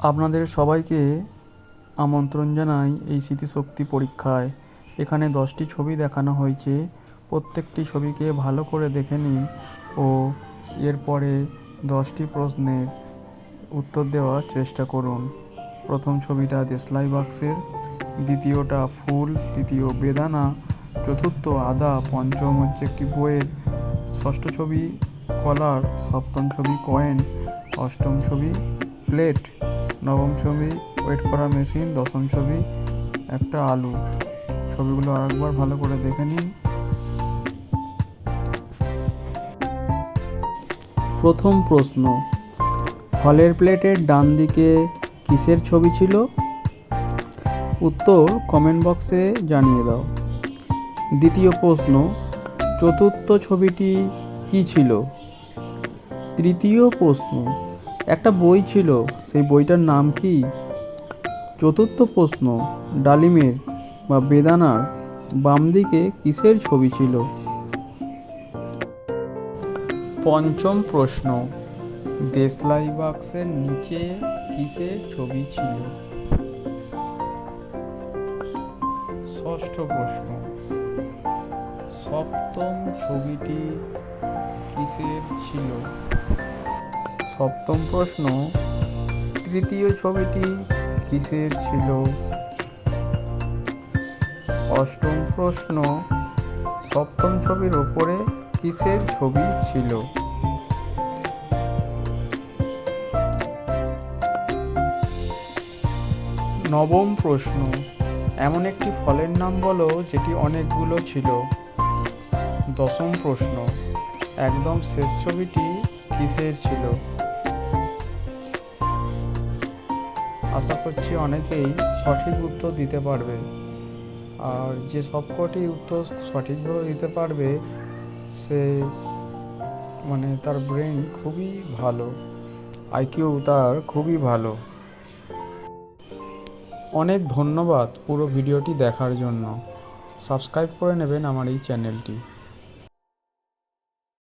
আপনাদের সবাইকে আমন্ত্রণ জানাই এই স্মৃতিশক্তি পরীক্ষায়। এখানে দশটি ছবি দেখানো হয়েছে। প্রত্যেকটি ছবিকে ভালো করে দেখে নিন ও এরপরে দশটি প্রশ্নের উত্তর দেওয়ার চেষ্টা করুন। প্রথম ছবিটা দেশলাই বাক্সের, দ্বিতীয়টা ফুল, তৃতীয় বেদানা, চতুর্থ আদা, পঞ্চম হচ্ছে একটি বইয়ের। ষষ্ঠ ছবি কলার, সপ্তম ছবি কয়েন, অষ্টম ছবি প্লেট। নবম ছবি ওয়েট করা মেশিন দশম ছবি, একটা আলু। ছবিগুলো আরেকবার ভালো করে দেখে নিন। প্রথম প্রশ্ন ফলের প্লেটের ডান দিকে কিসের ছবি ছিল? উত্তর কমেন্ট বক্সে জানিয়ে দাও। দ্বিতীয় প্রশ্ন, চতুর্থ ছবিটি কি ছিল? তৃতীয় প্রশ্ন একটা বই ছিল, সেই বইটার নাম কি? চতুর্থ প্রশ্ন, ডালিমের বা বেদানার বাম দিকে কিসের ছবি ছিল? পঞ্চম প্রশ্ন, দেশলাই বাক্সের নিচে কিসের ছবি ছিল? ষষ্ঠ প্রশ্ন, সপ্তম ছবিটি কিসের ছিল? সপ্তম প্রশ্ন, তৃতীয় ছবিটি কিসের ছিল? অষ্টম প্রশ্ন, সপ্তম ছবির ওপরে কিসের ছবি ছিল? নবম প্রশ্ন, এমন একটি ফলের নাম বলো যেটি অনেকগুলো ছিল। দশম প্রশ্ন, একদম শেষ ছবিটি কিসের ছিল? আশা করছি অনেকেই সঠিক উত্তর দিতে পারবে। আর যে সবকটি উত্তর সঠিকভাবে দিতে পারবে, সে মানে তার ব্রেন খুবই ভালো আইকিউ তার খুবই ভালো। অনেক ধন্যবাদ পুরো ভিডিওটি দেখার জন্য। সাবস্ক্রাইব করে নেবেন আমার এই চ্যানেলটি।